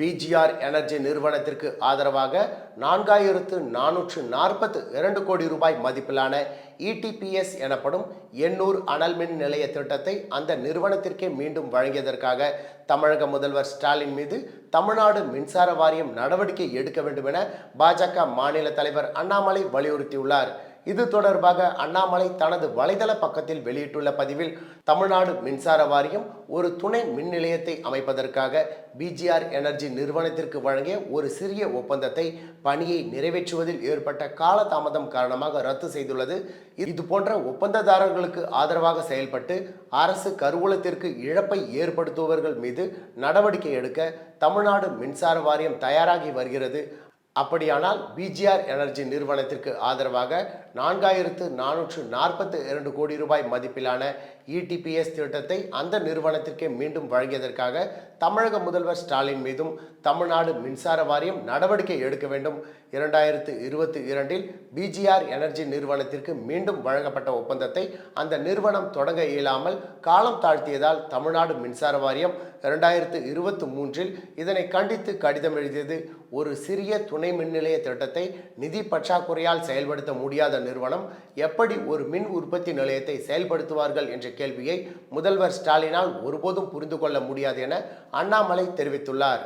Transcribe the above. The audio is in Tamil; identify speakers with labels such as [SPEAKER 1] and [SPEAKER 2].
[SPEAKER 1] பிஜிஆர் எனர்ஜி நிறுவனத்திற்கு ஆதரவாக நான்காயிரத்து நானூற்று நாற்பத்து இரண்டு கோடி ரூபாய் மதிப்பிலான இடிபிஎஸ் எனப்படும் எண்ணூர் அனல் மின் நிலைய திட்டத்தை அந்த நிறுவனத்திற்கே மீண்டும் வழங்கியதற்காக தமிழக முதல்வர் ஸ்டாலின் மீது தமிழ்நாடு மின்சார வாரியம் நடவடிக்கை எடுக்க வேண்டும் என பாஜக மாநில தலைவர் அண்ணாமலை வலியுறுத்தியுள்ளார். இது தொடர்பாக அண்ணாமலை தனது வலைதள பக்கத்தில் வெளியிட்டுள்ள பதிவில் தமிழ்நாடு மின்சார வாரியம் ஒரு துணை மின் நிலையத்தை அமைப்பதற்காக பிஜிஆர் எனர்ஜி நிறுவனத்திற்கு வழங்கிய ஒரு சிறிய ஒப்பந்தத்தை பணியை நிறைவேற்றுவதில் ஏற்பட்ட காலதாமதம் காரணமாக ரத்து செய்துள்ளது. இது போன்ற ஒப்பந்ததாரர்களுக்கு ஆதரவாக செயல்பட்டு அரசு கருவூலத்திற்கு இழப்பை ஏற்படுத்துபவர்கள் மீது நடவடிக்கை எடுக்க தமிழ்நாடு மின்சார வாரியம் தயாராகி வருகிறது. அப்படியானால் பிஜிஆர் எனர்ஜி நிறுவனத்திற்கு ஆதரவாக நான்காயிரத்து நானூற்று நாற்பத்து இரண்டு கோடி ரூபாய் மதிப்பிலான இடிபிஎஸ் திட்டத்தை அந்த நிறுவனத்திற்கே மீண்டும் வழங்கியதற்காக தமிழக முதல்வர் ஸ்டாலின் மீதும் தமிழ்நாடு மின்சார வாரியம் நடவடிக்கை எடுக்க வேண்டும். இரண்டாயிரத்து இருபத்தி இரண்டில் பிஜிஆர் எனர்ஜி நிறுவனத்திற்கு மீண்டும் வழங்கப்பட்ட ஒப்பந்தத்தை அந்த நிறுவனம் தொடங்க இயலாமல் காலம் தாழ்த்தியதால் தமிழ்நாடு மின்சார வாரியம் இரண்டாயிரத்து இருபத்தி மூன்றில் இதனை கண்டித்து கடிதம் எழுதியது ஒரு சிறிய துணை மின் நிலைய திட்டத்தை நிதி பற்றாக்குறையால் செயல்படுத்த முடியாத நிறுவனம் எப்படி ஒரு மின் உற்பத்தி நிலையத்தை செயல்படுத்துவார்கள் என்ற கேள்வியை முதல்வர் ஸ்டாலினால் ஒருபோதும் புரிந்து கொள்ள முடியாது என அண்ணாமலை தெரிவித்துள்ளார்.